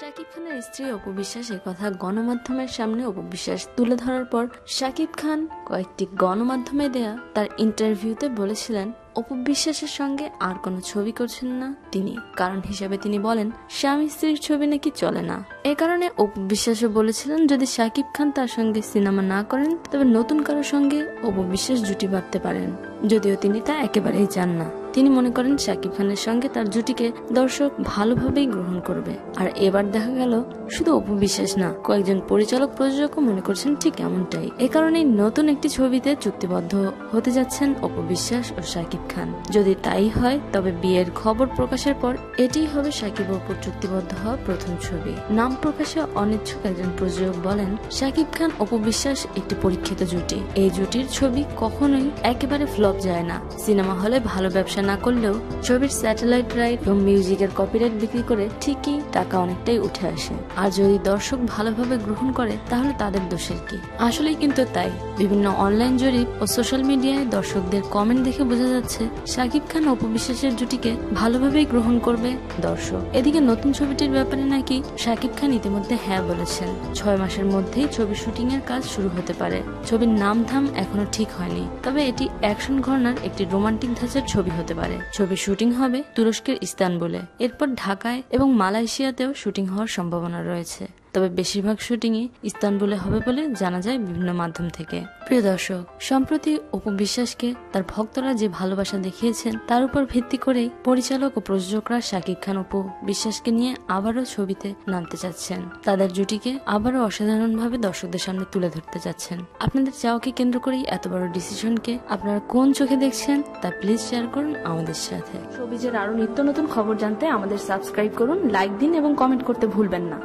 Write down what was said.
শাকিব খানের স্ত্রী অপু বিশ্বাস এ কথা গণমাধ্যমের সামনে অপু বিশ্বাস তুলে ধরার পর শাকিব খান কয়েকটি গণমাধ্যমে দেয়া তার ইন্টারভিউতে বলেছিলেন অপু বিশ্বাসের সঙ্গে আর কোনো ছবি করছেন না তিনি। কারণ হিসাবে তিনি বলেন, স্বামী স্ত্রীর ছবি নাকি চলে না। এ কারণে অপু বিশ্বাসও বলেছিলেন, যদি শাকিব খান তার সঙ্গে সিনেমা না করেন, তবে নতুন কারোর সঙ্গে অপু বিশ্বাস জুটি বাঁধতে পারেন। যদিও তিনি তা একেবারেই চান না। তিনি মনে করেন শাকিব খানের সঙ্গে তার জুটিকে দর্শক ভালোভাবেই গ্রহণ করবে। আর এবার দেখা গেল, শুধু অপবিশ্বাস না, কয়েকজন পরিচালক প্রযোজকও মনে করছেন ঠিক এমনটাই। এ কারণেই নতুন একটি ছবিতে চুক্তিবদ্ধ হতে যাচ্ছেন অপবিশ্বাস ও শাকিব খান। যদি তাই হয়, তবে বিয়ের খবর প্রকাশের পর এটিই হবে শাকিব অপুর চুক্তিবদ্ধ হওয়া প্রথম ছবি। নাম প্রকাশে অনিচ্ছুক একজন প্রযোজক বলেন, শাকিব খান অপবিশ্বাস একটি পরীক্ষিত জুটি। এই জুটির ছবি কখনোই একেবারে ফ্লপ যায় না। সিনেমা হলে ভালো ব্যবসা না করলেও ছবির স্যাটেলাইট রাইট এবং মিউজিকের কপিরাইট বিক্রি করে ঠিকই টাকা অনেকটাই উঠে আসে। আর যদি দর্শক ভালোভাবে গ্রহণ করে, তাহলে তাদের দোষের কি? আসলেই কিন্তু তাই। বিভিন্ন অনলাইন জরিপ ও সোশ্যাল মিডিয়ায় দর্শকদের কমেন্ট দেখে বোঝা যাচ্ছে, শাকিব খান অপবিশ্বাসের জুটিকে ভালোভাবেই গ্রহণ করবে দর্শক। এদিকে নতুন ছবিটির ব্যাপারে নাকি শাকিব খান ইতিমধ্যে হ্যাঁ বলেছেন। ছয় মাসের মধ্যেই ছবি শুটিং এর কাজ শুরু হতে পারে। ছবির নাম ধাম এখনও ঠিক হয়নি। তবে এটি অ্যাকশন ঘরনার একটি রোমান্টিক ধাঁচের ছবি হতে পারে। ছবির শুটিং হবে তুরস্কের ইস্তানবুলে। এরপর ঢাকায় এবং মালয়েশিয়াতেও শুটিং হওয়ার সম্ভাবনা রয়েছে। তবে বেশিরভাগ শুটিংই ইস্তানবুলে হবে বলে জানা যায় বিভিন্ন মাধ্যম থেকে। প্রিয় দর্শক, সম্প্রতি অপু বিশ্বাসকে তার ভক্তরা যে ভালোবাসা দেখিয়েছেন, তার উপর ভিত্তি করেই পরিচালক ও প্রযোজকরা শাকিব খান, অপু বিশ্বাসকে নিয়ে আবারও ছবিতে নামতে চাচ্ছেন। তাদের জুটিকে আবারও অসাধারণভাবে দর্শকদের সামনে তুলে ধরতে চাচ্ছেন। আপনাদের চাওয়াকে কেন্দ্র করেই এত বড় ডিসিশনকে আপনারা কোন চোখে দেখছেন, তা প্লিজ শেয়ার করুন আমাদের সাথে। শোবিজের আরও নিত্য নতুন খবর জানতে আমাদের সাবস্ক্রাইব করুন, লাইক দিন এবং কমেন্ট করতে ভুলবেন না।